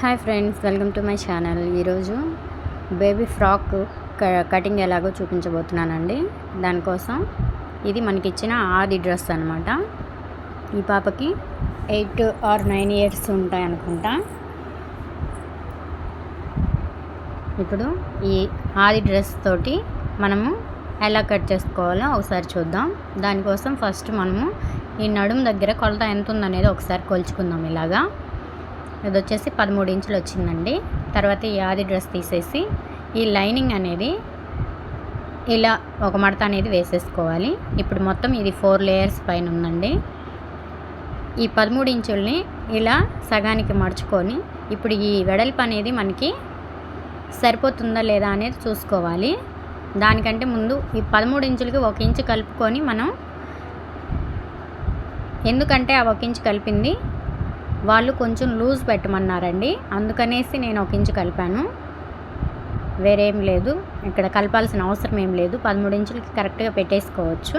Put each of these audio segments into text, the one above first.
Hi friends welcome to my channel. ఈరోజు baby frock క- cutting ఎలాగో చూపించబోతున్నానండి. దానికోసం ఇది మనకి ఇచ్చిన ఆది డ్రెస్ అనమాట ఈ పాపకి ఎయిట్ ఆర్ నైన్ ఇయర్స్ ఉంటాయి అనుకుంటా ఇప్పుడు ఈ ఆది డ్రెస్ తోటి మనము ఎలా కట్ చేసుకోవాలో ఒకసారి చూద్దాం. దానికోసం ఫస్ట్ మనము ఈ నడుము దగ్గర కొలత ఎంత ఉందనేది ఒకసారి కొలుచుకుందాం ఇలాగా. ఇది వచ్చేసి పదమూడు ఇంచులు వచ్చిందండి. తర్వాత ఈ ఆది డ్రెస్ తీసేసి ఈ లైనింగ్ అనేది ఇలా ఒక మడత అనేది వేసేసుకోవాలి. ఇప్పుడు మొత్తం ఇది ఫోర్ లేయర్స్ పైన ఉందండి. ఈ పదమూడు ఇంచుల్ని ఇలా సగానికి మడుచుకొని ఇప్పుడు ఈ వెడల్పు అనేది మనకి సరిపోతుందా లేదా అనేది చూసుకోవాలి. దానికంటే ముందు ఈ పదమూడు ఇంచులకి ఒక ఇంచు కలుపుకొని మనం ఎందుకంటే ఆ ఒక ఇంచు కలిపింది వాళ్ళు కొంచెం లూజ్ పెట్టమన్నారండి. అందుకనేసి నేను ఒక ఇంచు కలిపాను. వేరేం లేదు. ఇక్కడ కలపాల్సిన అవసరం ఏం లేదు. పదమూడు ఇంచులకి కరెక్ట్గా పెట్టేసుకోవచ్చు.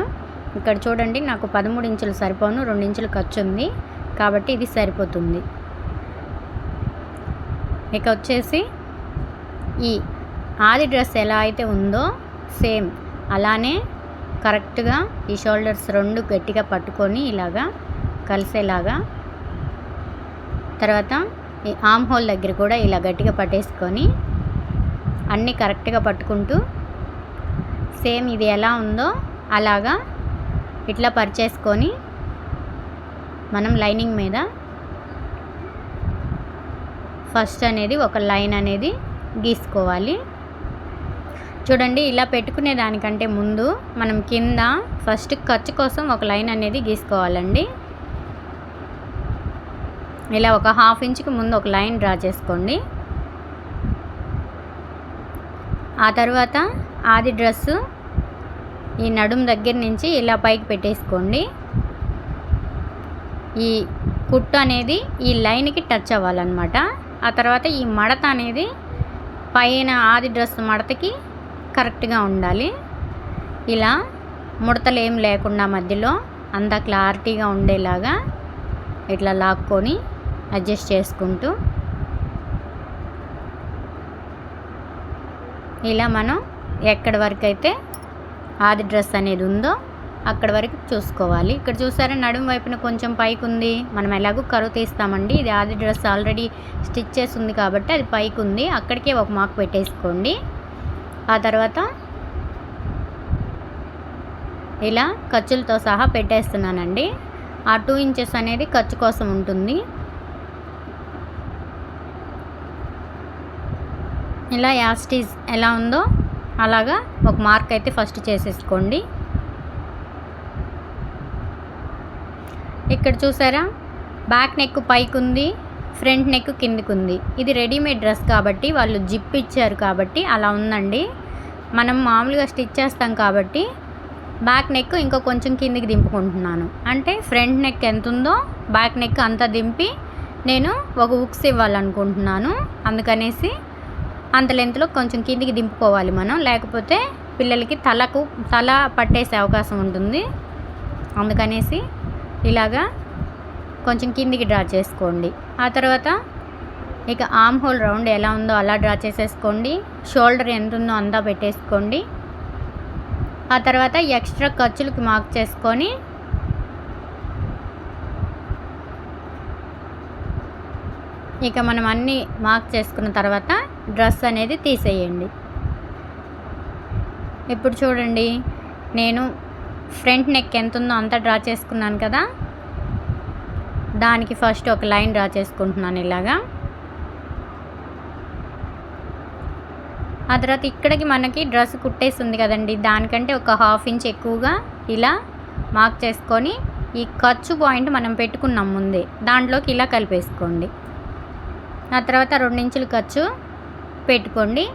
ఇక్కడ చూడండి నాకు పదమూడు ఇంచులు సరిపోను రెండు ఇంచులు ఖర్చు ఉంది కాబట్టి ఇది సరిపోతుంది. ఇక వచ్చేసి ఈ ఆది డ్రెస్ ఎలా అయితే ఉందో సేమ్ అలానే కరెక్ట్గా ఈ షోల్డర్స్ రెండు గట్టిగా పట్టుకొని ఇలాగా కలిసేలాగా తర్వాత ఈ ఆమ్ హోల్ దగ్గర కూడా ఇలా గట్టిగా పట్టేసుకొని అన్నీ కరెక్ట్గా పట్టుకుంటూ సేమ్ ఇది ఎలా ఉందో అలాగా ఇట్లా పరిచేసుకొని మనం లైనింగ్ మీద ఫస్ట్ అనేది ఒక లైన్ అనేది గీసుకోవాలి. చూడండి ఇలా పెట్టుకునే దానికంటే ముందు మనం కింద ఫస్ట్ ఖర్చు కోసం ఒక లైన్ అనేది గీసుకోవాలండి. ఇలా ఒక హాఫ్ ఇంచ్కి ముందు ఒక లైన్ డ్రా చేసుకోండి. ఆ తర్వాత ఆది డ్రెస్సు ఈ నడుం దగ్గర నుంచి ఇలా పైకి పెట్టేసుకోండి. ఈ కుట్టు అనేది ఈ లైన్కి టచ్ అవ్వాలన్నమాట. ఆ తర్వాత ఈ మడత అనేది పైన ఆది డ్రెస్ మడతకి కరెక్ట్గా ఉండాలి. ఇలా ముడతలు ఏం లేకుండా మధ్యలో అంతా క్లారిటీగా ఉండేలాగా ఇట్లా లాక్కొని అడ్జస్ట్ చేసుకుంటూ ఇలా మనం ఎక్కడి వరకు అయితే ఆది డ్రెస్ అనేది ఉందో అక్కడ వరకు చూసుకోవాలి. ఇక్కడ చూసారా నడుం వైపున కొంచెం పైకి ఉంది. మనం ఎలాగో కరువు తీస్తామండి. ఇది ఆది డ్రెస్ ఆల్రెడీ స్టిచ్ చేసి ఉంది కాబట్టి అది పైకి ఉంది. అక్కడికే ఒక మార్క్ పెట్టేసుకోండి. ఆ తర్వాత ఇలా ఖర్చులతో సహా పెట్టేస్తున్నానండి. ఆ టూ ఇంచెస్ అనేది ఖర్చు కోసం ఉంటుంది. ఇలా యాస్టీజ్ ఎలా ఉందో అలాగా ఒక మార్క్ అయితే ఫస్ట్ చేసేసుకోండి. ఇక్కడ చూసారా? బ్యాక్ నెక్ పైకి ఉంది ఫ్రంట్ నెక్ కిందికి ఉంది ఇది రెడీమేడ్ డ్రెస్ కాబట్టి వాళ్ళు జిప్ ఇచ్చారు కాబట్టి అలా ఉందండి. మనం మామూలుగా స్టిచ్ చేస్తాం కాబట్టి బ్యాక్ నెక్ ఇంకా కొంచెం కిందికి దింపుకుంటున్నాను. అంటే ఫ్రంట్ నెక్ ఎంత ఉందో బ్యాక్ నెక్ అంతా దింపి నేను ఒక ఉక్స్ ఇవ్వాలనుకుంటున్నాను. అందుకనేసి అంత లెంత్లో కొంచెం కిందికి దింపుకోవాలి మనం. లేకపోతే పిల్లలకి తలకు తల పట్టేసే అవకాశం ఉంటుంది. అందుకనేసి ఇలాగా కొంచెం కిందికి డ్రా చేసుకోండి. ఆ తర్వాత ఇక ఆమ్ హోల్ రౌండ్ ఎలా ఉందో అలా డ్రా చేసేసుకోండి. షోల్డర్ ఎంత ఉందో అంతా పెట్టేసుకోండి. ఆ తర్వాత ఎక్స్ట్రా ఖర్చులకి మార్క్ చేసుకొని ఇక మనం అన్నీ మార్క్ చేసుకున్న తర్వాత డ్రెస్ అనేది తీసేయండి. ఇప్పుడు చూడండి నేను ఫ్రంట్ నెక్ ఎంత ఉందో అంత డ్రా చేసుకున్నాను కదా. దానికి ఫస్ట్ ఒక లైన్ డ్రా చేసుకుంటున్నాను ఇలాగా. ఆ తర్వాత ఇక్కడికి మనకి డ్రెస్ కుట్టేసి ఉంది కదండి దానికంటే ఒక హాఫ్ ఇంచ్ ఎక్కువగా ఇలా మార్క్ చేసుకొని ఈ ఖర్చు పాయింట్ మనం పెట్టుకున్నాం ముందే దాంట్లోకి ఇలా కలిపేసుకోండి. ఆ తర్వాత రెండించులు ఖర్చు పెట్టుకోండి.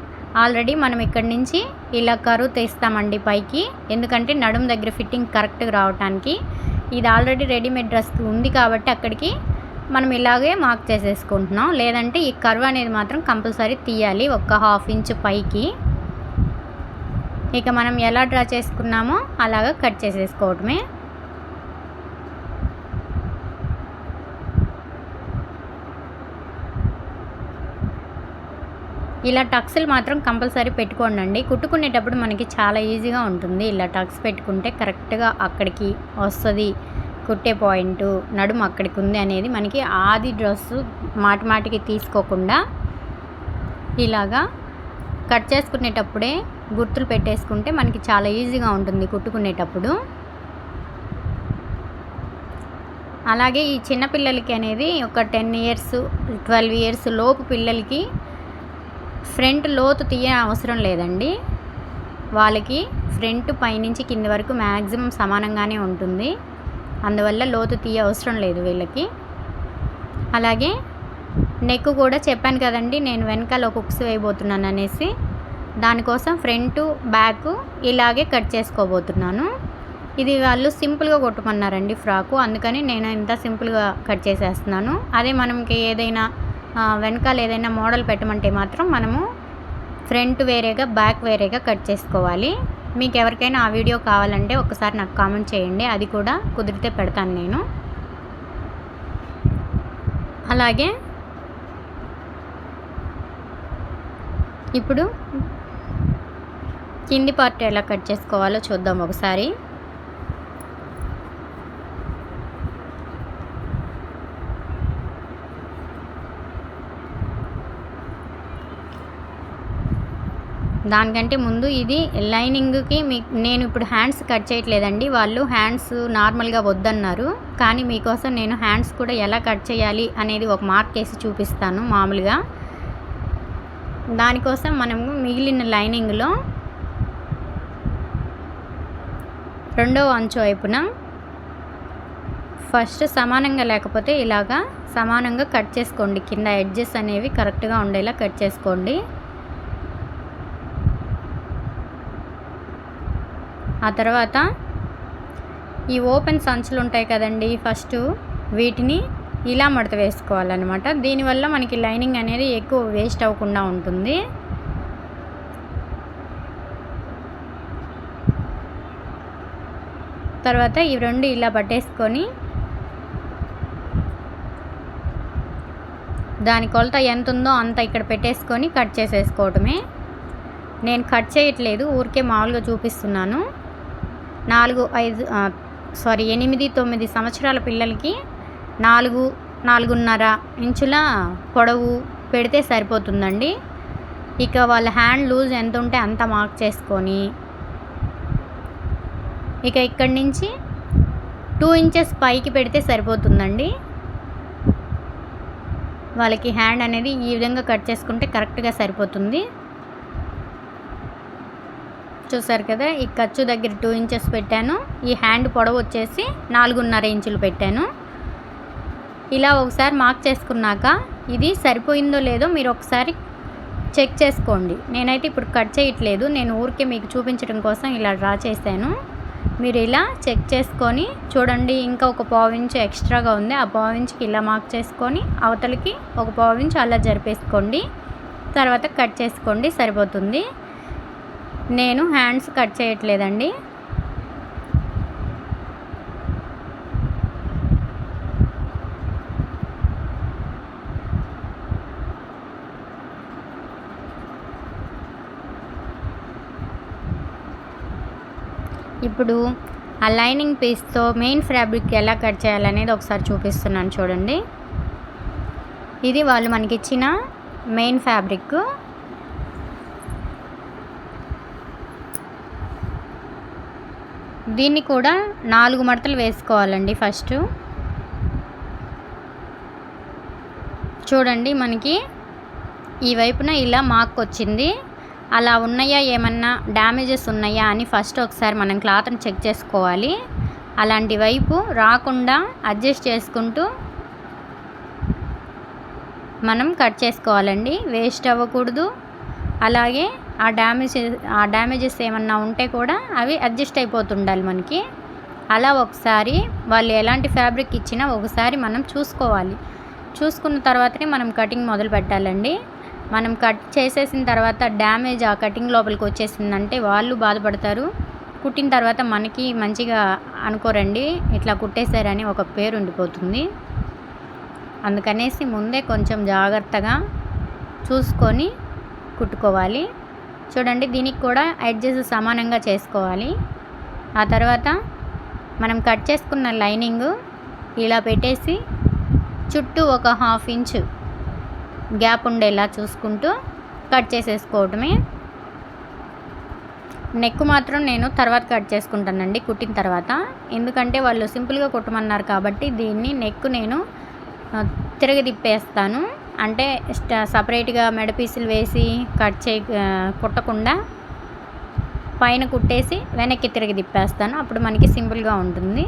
ఆల్రెడీ మనం ఇక్కడి నుంచి ఇలా కరువు తీస్తామండి పైకి. ఎందుకంటే నడుము దగ్గర ఫిట్టింగ్ కరెక్ట్గా రావడానికి ఇది ఆల్రెడీ రెడీమేడ్ డ్రెస్ ఉంది కాబట్టి అక్కడికి మనం ఇలాగే మార్క్ చేసేసుకుంటున్నాం. లేదంటే ఈ కర్వ్ అనేది మాత్రం కంపల్సరీ తీయాలి ఒక హాఫ్ ఇంచ్ పైకి. ఇక మనం ఎలా డ్రా చేసుకున్నామో అలాగా కట్ చేసేసుకోవటమే. ఇలా టక్స్లు మాత్రం కంపల్సరీ పెట్టుకోండి కుట్టుకునేటప్పుడు మనకి చాలా ఈజీగా ఉంటుంది. ఇలా టక్స్ పెట్టుకుంటే కరెక్ట్గా అక్కడికి వస్తుంది. కుట్టే పాయింట్ నడుము అక్కడికి ఉంది అనేది మనకి ఆది డ్రెస్సు మాటి మాటికి తీసుకోకుండా ఇలాగా కట్ చేసుకునేటప్పుడే గుర్తులు పెట్టేసుకుంటే మనకి చాలా ఈజీగా ఉంటుంది కుట్టుకునేటప్పుడు. అలాగే ఈ చిన్నపిల్లలకి అనేది ఒక టెన్ ఇయర్స్ ట్వెల్వ్ ఇయర్స్ లోపు పిల్లలకి ఫ్రంట్ లోతు తీయ అవసరం లేదండి. వాళ్ళకి ఫ్రంట్ పైనుంచి కింది వరకు మ్యాక్సిమం సమానంగానే ఉంటుంది. అందువల్ల లోతు తీయ అవసరం లేదు వీళ్ళకి. అలాగే నెక్ కూడా చెప్పాను కదండి నేను వెనకాల ఒక ఉక్స్ వేయబోతున్నాను అనేసి. దానికోసం ఫ్రంట్ బ్యాక్ ఇలాగే కట్ చేసుకోబోతున్నాను. ఇది వాళ్ళు సింపుల్గా కొట్టుకున్నారండి ఫ్రాకు అందుకని నేను ఇంత సింపుల్గా కట్ చేసేస్తున్నాను. అదే మనకి ఏదైనా వెనకాల ఏదైనా మోడల్ పెట్టమంటే మాత్రం మనము ఫ్రంట్ వేరేగా బ్యాక్ వేరేగా కట్ చేసుకోవాలి. మీకు ఎవరికైనా ఆ వీడియో కావాలంటే ఒకసారి నాకు కామెంట్ చేయండి. అది కూడా కుదిరితే పెడతాను నేను. అలాగే ఇప్పుడు కింది పార్ట్ ఎలా కట్ చేసుకోవాలో చూద్దాం ఒకసారి. దానికంటే ముందు ఇది లైనింగ్కి మీ నేను ఇప్పుడు హ్యాండ్స్ కట్ చేయట్లేదండి. వాళ్ళు హ్యాండ్స్ నార్మల్గా వద్దన్నారు. కానీ మీకోసం నేను హ్యాండ్స్ కూడా ఎలా కట్ చేయాలి అనేది ఒక మార్క్ వేసి చూపిస్తాను మామూలుగా. దానికోసం మనము మిగిలిన లైనింగ్లో రెండవ అంచు వైపున ఫస్ట్ సమానంగా లేకపోతే ఇలాగా సమానంగా కట్ చేసుకోండి. కింద ఎడ్జెస్ అనేవి కరెక్ట్గా ఉండేలా కట్ చేసుకోండి. ఆ తర్వాత ఈ ఓపెన్ సంచులు ఉంటాయి కదండి ఫస్ట్ వీటిని ఇలా మడత వేసుకోవాలన్నమాట. దీనివల్ల మనకి లైనింగ్ అనేది ఎక్కువ వేస్ట్ అవ్వకుండా ఉంటుంది. తర్వాత ఈ రెండు ఇలా పట్టేసుకొని దాని కొలత ఎంత ఉందో అంత ఇక్కడ పెట్టేసుకొని కట్ చేసేసుకోవటమే. నేను కట్ చేయట్లేదు ఊరికే మామూలుగా చూపిస్తున్నాను. నాలుగు ఐదు సారీ ఎనిమిది తొమ్మిది సంవత్సరాల పిల్లలకి నాలుగు నాలుగున్నర ఇంచుల పొడవు పెడితే సరిపోతుందండి. ఇక వాళ్ళ హ్యాండ్ లూజ్ ఎంత ఉంటే అంత మార్క్ చేసుకొని ఇక ఇక్కడి నుంచి టూ ఇంచెస్ పైకి పెడితే సరిపోతుందండి. వాళ్ళకి హ్యాండ్ అనేది ఈ విధంగా కట్ చేసుకుంటే కరెక్ట్గా సరిపోతుంది. చూసారు కదా ఈ ఖర్చు దగ్గర టూ ఇంచెస్ పెట్టాను. ఈ హ్యాండ్ పొడవు వచ్చేసి నాలుగున్నర ఇంచులు పెట్టాను. ఇలా ఒకసారి మార్క్ చేసుకున్నాక ఇది సరిపోయిందో లేదో మీరు ఒకసారి చెక్ చేసుకోండి. నేనైతే ఇప్పుడు కట్ చేయట్లేదు. నేను ఊరికే మీకు చూపించడం కోసం ఇలా డ్రా చేశాను. మీరు ఇలా చెక్ చేసుకొని చూడండి ఇంకా ఒక పావించు ఎక్స్ట్రాగా ఉంది. ఆ పావించుకి ఇలా మార్క్ చేసుకొని అవతలకి ఒక పావించు అలా జరిపేసుకోండి. తర్వాత కట్ చేసుకోండి సరిపోతుంది. నేను హ్యాండ్స్ కట్ చేయట్లేదండి. ఇప్పుడు ఆ లైనింగ్ పీస్తో మెయిన్ ఫ్యాబ్రిక్ ఎలా కట్ చేయాలనేది ఒకసారి చూపిస్తున్నాను చూడండి. ఇది వాళ్ళు మనకి ఇచ్చిన మెయిన్ ఫ్యాబ్రిక్. దీన్ని కూడా నాలుగు మడతలు వేసుకోవాలండి ఫస్ట్. చూడండి మనకి ఈ వైపున ఇలా మార్క్ వచ్చింది. అలా ఉన్నాయా ఏమన్నా డ్యామేజెస్ ఉన్నాయా అని ఫస్ట్ ఒకసారి మనం క్లాత్ని చెక్ చేసుకోవాలి. అలాంటి వైపు రాకుండా అడ్జస్ట్ చేసుకుంటూ మనం కట్ చేసుకోవాలండి. వేస్ట్ అవ్వకూడదు. అలాగే ఆ డ్యామేజ్ ఆ డ్యామేజెస్ ఏమన్నా ఉంటే కూడా అవి అడ్జస్ట్ అయిపోతుండాలి మనకి. అలా ఒకసారి వాళ్ళు ఎలాంటి ఫ్యాబ్రిక్ ఇచ్చినా ఒకసారి మనం చూసుకోవాలి. చూసుకున్న తర్వాతనే మనం కటింగ్ మొదలు పెట్టాలండి. మనం కట్ చేసేసిన తర్వాత డ్యామేజ్ ఆ కటింగ్ లోపలికి వచ్చేసిందంటే వాళ్ళు బాధపడతారు. కుట్టిన తర్వాత మనకి మంచిగా అనుకోరండి. ఇట్లా కుట్టేశారని ఒక పేరు ఉండిపోతుంది. అందుకనేసి ముందే కొంచెం జాగ్రత్తగా చూసుకొని కుట్టుకోవాలి. చూడండి దీనికి కూడా ఎడ్జెస్ సమానంగా చేసుకోవాలి. ఆ తర్వాత మనం కట్ చేసుకున్న లైనింగ్ ఇలా పెట్టేసి చుట్టూ ఒక హాఫ్ ఇంచ్ గ్యాప్ ఉండేలా చూసుకుంటూ కట్ చేసేసుకోవటమే. నెక్ మాత్రం నేను తర్వాత కట్ చేసుకుంటానండి కుట్టిన తర్వాత. ఎందుకంటే వాళ్ళు సింపుల్గా కుట్టమన్నారు కాబట్టి దీన్ని నెక్ నేను తిరగ తిప్పేస్తాను. అంటే సపరేట్గా మెడ పీసులు వేసి కట్ చే కుట్టకుండా పైన కుట్టేసి వెనక్కి తిరిగి తిప్పేస్తాను. అప్పుడు మనకి సింపుల్గా ఉంటుంది.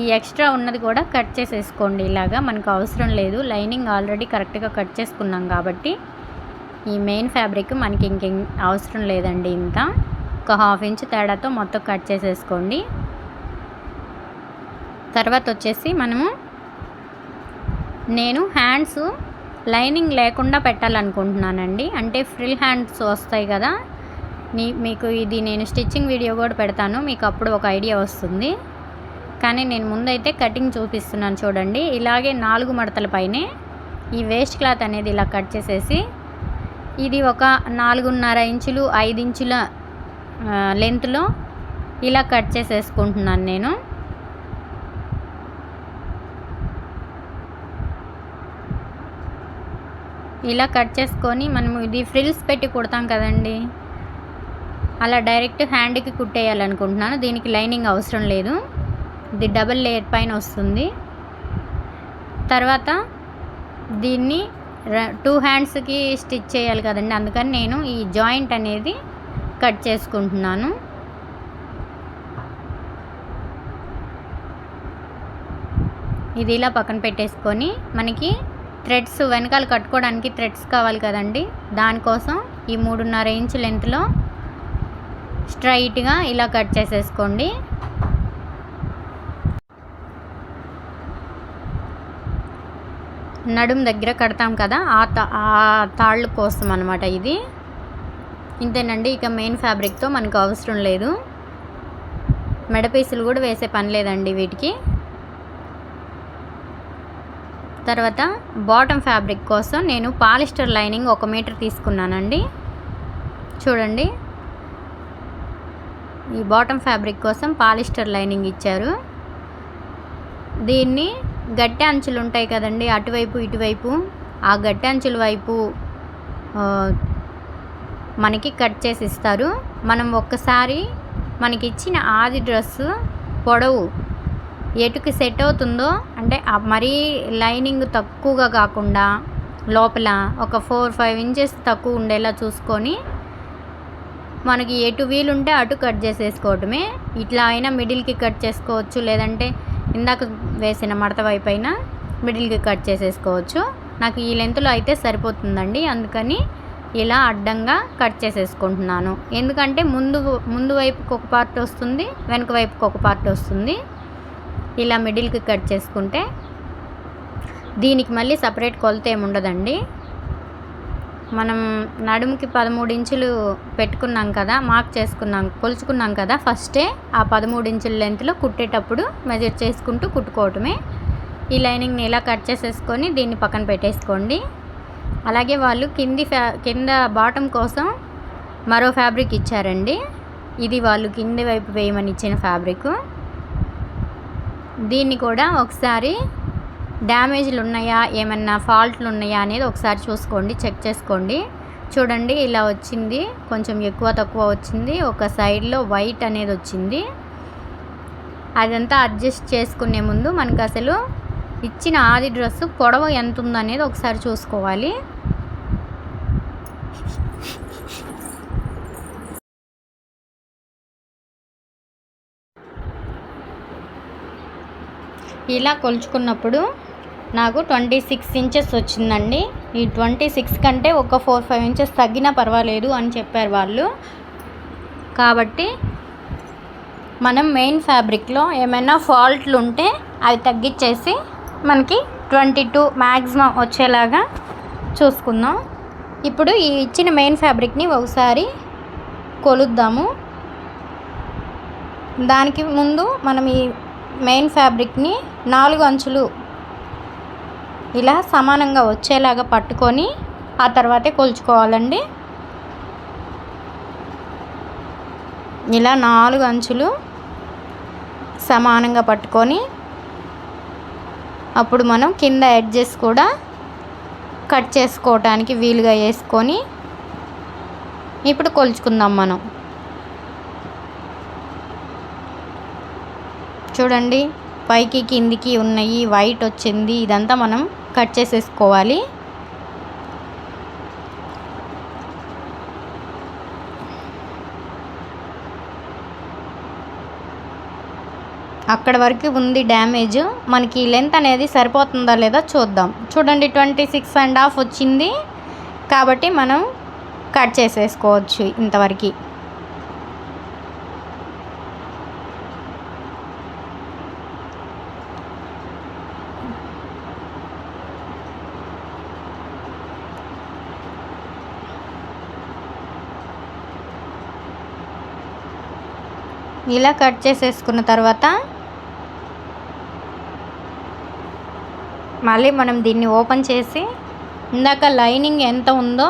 ఈ ఎక్స్ట్రా ఉన్నది కూడా కట్ చేసేసుకోండి. ఇలాగా మనకు అవసరం లేదు. లైనింగ్ ఆల్రెడీ కరెక్ట్గా కట్ చేసుకున్నాం కాబట్టి ఈ మెయిన్ ఫ్యాబ్రిక్ మనకి ఇంకేం అవసరం లేదండి ఇంత. ఒక హాఫ్ ఇంచ్ తేడాతో మొత్తం కట్ చేసేసుకోండి. తర్వాత వచ్చేసి మనము నేను హ్యాండ్స్ లైనింగ్ లేకుండా పెట్టాలనుకుంటున్నానండి. అంటే ఫ్రిల్ హ్యాండ్స్ వస్తాయి కదా నీ మీకు ఇది నేను స్టిచ్చింగ్ వీడియో కూడా పెడతాను మీకు అప్పుడు ఒక ఐడియా వస్తుంది. కానీ నేను ముందైతే కటింగ్ చూపిస్తున్నాను చూడండి. ఇలాగే నాలుగు మడతల పైనే ఈ వేస్ట్ క్లాత్ అనేది ఇలా కట్ చేసేసి ఇది ఒక నాలుగున్నర ఇంచులు ఐదు ఇంచుల లెంత్లో ఇలా కట్ చేసేసుకుంటున్నాను నేను. ఇలా కట్ చేసుకొని మనము ఇది ఫ్రిల్స్ పెట్టి కుడతాం కదండి. అలా డైరెక్ట్ హ్యాండ్కి కుట్టేయాలనుకుంటున్నాను. దీనికి లైనింగ్ అవసరం లేదు. ఇది డబల్ లేయర్ పైన వస్తుంది. తర్వాత దీన్ని టూ హ్యాండ్స్కి స్టిచ్ చేయాలి కదండి. అందుకని నేను ఈ జాయింట్ అనేది కట్ చేసుకుంటున్నాను. ఇది ఇలా పక్కన పెట్టేసుకొని మనకి థ్రెడ్స్ వెనకాల కట్టుకోవడానికి థ్రెడ్స్ కావాలి కదండి. దానికోసం ఈ మూడున్నర ఇంచు లెంత్లో స్ట్రైట్గా ఇలా కట్ చేసేసుకోండి. నడుం దగ్గర కడతాం కదా ఆ తా ఆ తాళ్ళు కోసం అనమాట ఇది. ఇంతేనండి ఇక మెయిన్ ఫ్యాబ్రిక్తో మనకు అవసరం లేదు. మెడపీసులు కూడా వేసే పని లేదండి వీటికి. తర్వాత బాటమ్ ఫ్యాబ్రిక్ కోసం నేను పాలిస్టర్ లైనింగ్ ఒక మీటర్ తీసుకున్నానండి. చూడండి. ఈ బాటమ్ ఫ్యాబ్రిక్ కోసం పాలిస్టర్ లైనింగ్ ఇచ్చారు. దీన్ని గట్టె అంచులు ఉంటాయి కదండి అటువైపు ఇటువైపు. ఆ గట్టె అంచుల వైపు మనకి కట్ చేసి ఇస్తారు. మనం ఒక్కసారి మనకి ఇచ్చిన ఆది డ్రెస్సు పొడవు ఎటుకి సెట్ అవుతుందో అంటే మరీ లైనింగ్ తక్కువగా కాకుండా లోపల ఒక ఫోర్ ఫైవ్ ఇంచెస్ తక్కువ ఉండేలా చూసుకొని మనకి ఎటు వీలుంటే అటు కట్ చేసేసుకోవటమే. ఇట్లా అయినా మిడిల్కి కట్ చేసుకోవచ్చు లేదంటే ఇందాక వేసిన మడత వైపు అయినా మిడిల్కి కట్ చేసేసుకోవచ్చు. నాకు ఈ లెంత్లో అయితే సరిపోతుందండి అందుకని ఇలా అడ్డంగా కట్ చేసేసుకుంటున్నాను. ఎందుకంటే ముందు ముందు వైపుకి ఒక పార్ట్ వస్తుంది వెనుక వైపుకి ఒక పార్ట్ వస్తుంది. ఇలా మిడిల్కి కట్ చేసుకుంటే దీనికి మళ్ళీ సపరేట్ కొలత ఏమి ఉండదండి. మనం నడుముకి పదమూడు ఇంచులు పెట్టుకున్నాం కదా మార్క్ చేసుకున్నాం కొలుచుకున్నాం కదా ఫస్టే ఆ పదమూడు ఇంచుల లెంత్లో కుట్టేటప్పుడు మెజర్ చేసుకుంటూ కుట్టుకోవటమే. ఈ లైనింగ్ని ఇలా కట్ చేసేసుకొని దీన్ని పక్కన పెట్టేసుకోండి. అలాగే వాళ్ళు కింది ఫ్యా కింద బాటమ్ కోసం మరో ఫ్యాబ్రిక్ ఇచ్చారండి. ఇది వాళ్ళు కింది వైపు వేయమని ఇచ్చిన ఫ్యాబ్రిక్. దీన్ని కూడా ఒకసారి డ్యామేజ్లు ఉన్నాయా ఏమన్నా ఫాల్ట్లు ఉన్నాయా అనేది ఒకసారి చూసుకోండి చెక్ చేసుకోండి. చూడండి ఇలా వచ్చింది కొంచెం ఎక్కువ తక్కువ వచ్చింది ఒక సైడ్లో వైట్ అనేది వచ్చింది. అదంతా అడ్జస్ట్ చేసుకునే ముందు మనకు అసలు ఇచ్చిన ఆది డ్రెస్సు పొడవ ఎంత ఉందనేది ఒకసారి చూసుకోవాలి. ఇలా కొలుచుకున్నప్పుడు నాకు ట్వంటీ సిక్స్ ఇంచెస్ వచ్చిందండి. ఈ ట్వంటీ సిక్స్ కంటే ఒక ఫోర్ ఫైవ్ ఇంచెస్ తగ్గినా పర్వాలేదు అని చెప్పారు వాళ్ళు. కాబట్టి మనం మెయిన్ ఫ్యాబ్రిక్లో ఏమైనా ఫాల్ట్లు ఉంటే అవి తగ్గించేసి మనకి ట్వంటీ టూ మ్యాక్సిమం వచ్చేలాగా చూసుకుందాం. ఇప్పుడు ఈ ఇచ్చిన మెయిన్ ఫ్యాబ్రిక్ని ఒకసారి కొలుద్దాము. దానికి ముందు మనం ఈ మెయిన్ ఫ్యాబ్రిక్ని నాలుగు అంచులు ఇలా సమానంగా వచ్చేలాగా పట్టుకొని ఆ తర్వాతే కొలుచుకోవాలండి. ఇలా నాలుగు అంచులు సమానంగా పట్టుకొని అప్పుడు మనం కింద ఎడ్జెస్ కూడా కట్ చేసుకోవటానికి వీలుగా వేసుకొని ఇప్పుడు కొలుచుకుందాం మనం. చూడండి. పైకి కిందికి ఉన్నాయి వైట్ వచ్చింది. ఇదంతా మనం కట్ చేసేసుకోవాలి. అక్కడ వరకు ఉంది డ్యామేజ్. మనకి లెంత్ అనేది సరిపోతుందా లేదా చూద్దాం. చూడండి ట్వంటీ సిక్స్ అండ్ హాఫ్ వచ్చింది. కాబట్టి మనం కట్ చేసేసుకోవచ్చు ఇంతవరకు. ఇలా కట్ చేసేసుకున్న తర్వాత మళ్ళీ మనం దీన్ని ఓపెన్ చేసి ఇందాక లైనింగ్ ఎంత ఉందో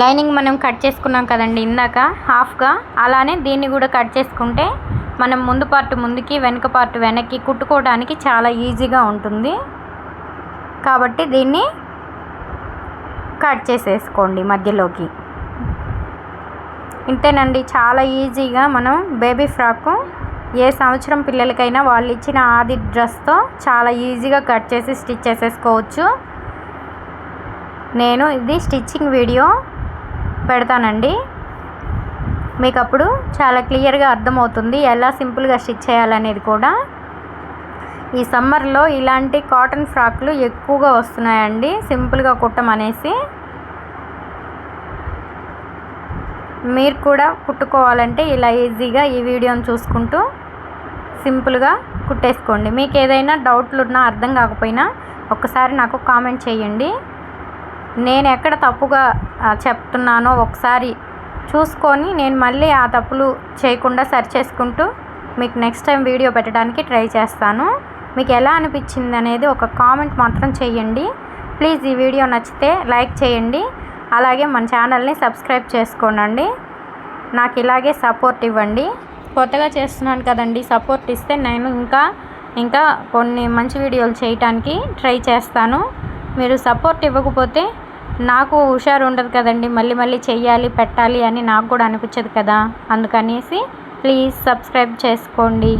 లైనింగ్ మనం కట్ చేసుకున్నాం కదండి ఇందాక హాఫ్గా. అలానే దీన్ని కూడా కట్ చేసుకుంటే మనం ముందు పార్ట్ ముందుకి వెనుక పార్ట్ వెనక్కి కుట్టుకోవడానికి చాలా ఈజీగా ఉంటుంది. కాబట్టి దీన్ని కట్ చేసేసుకోండి మధ్యలోకి. ఇంతేనండి చాలా ఈజీగా మనం బేబీ ఫ్రాక్ ఏ సంవత్సరం పిల్లలకైనా వాళ్ళు ఇచ్చిన ఆది డ్రెస్తో చాలా ఈజీగా కట్ చేసి స్టిచ్ చేసేసుకోవచ్చు. నేను ఇది స్టిచ్చింగ్ వీడియో పెడతానండి. మీకు అప్పుడు చాలా క్లియర్గా అర్థమవుతుంది ఎలా సింపుల్గా స్టిచ్ చేయాలనేది కూడా. ఈ సమ్మర్లో ఇలాంటి కాటన్ ఫ్రాక్లు ఎక్కువగా వస్తున్నాయండి సింపుల్గా కుట్టమనేసి. మీరు కూడా కుట్టుకోవాలంటే ఇలా ఈజీగా ఈ వీడియోని చూసుకుంటూ సింపుల్గా కుట్టేసుకోండి. మీకు ఏదైనా డౌట్లు ఉన్నా అర్థం కాకపోయినా ఒకసారి నాకు కామెంట్ చేయండి. నేను ఎక్కడ తప్పుగా చెప్తున్నానో ఒకసారి చూసుకొని నేను మళ్ళీ ఆ తప్పులు చేయకుండా సరి చేసుకుంటూ మీకు నెక్స్ట్ టైం వీడియో పెట్టడానికి ట్రై చేస్తాను. మీకు ఎలా అనిపించింది అనేది ఒక కామెంట్ మాత్రం చేయండి. ప్లీజ్ ఈ వీడియో నచ్చితే లైక్ చేయండి. అలాగే మన ఛానల్ని సబ్స్క్రైబ్ చేసుకోనండి. నాకు ఇలాగే సపోర్ట్ ఇవ్వండి. కొత్తగా చేస్తున్నాను కదండి సపోర్ట్ ఇస్తే నేను ఇంకా ఇంకా కొన్ని మంచి వీడియోలు చేయటానికి ట్రై చేస్తాను. మీరు సపోర్ట్ ఇవ్వకపోతే నాకు హుషారు ఉండదు కదండి మళ్ళీ మళ్ళీ చెయ్యాలి పెట్టాలి అని నాకు కూడా అనిపించదు కదా. అందుకనేసి ప్లీజ్ సబ్స్క్రైబ్ చేసుకోండి.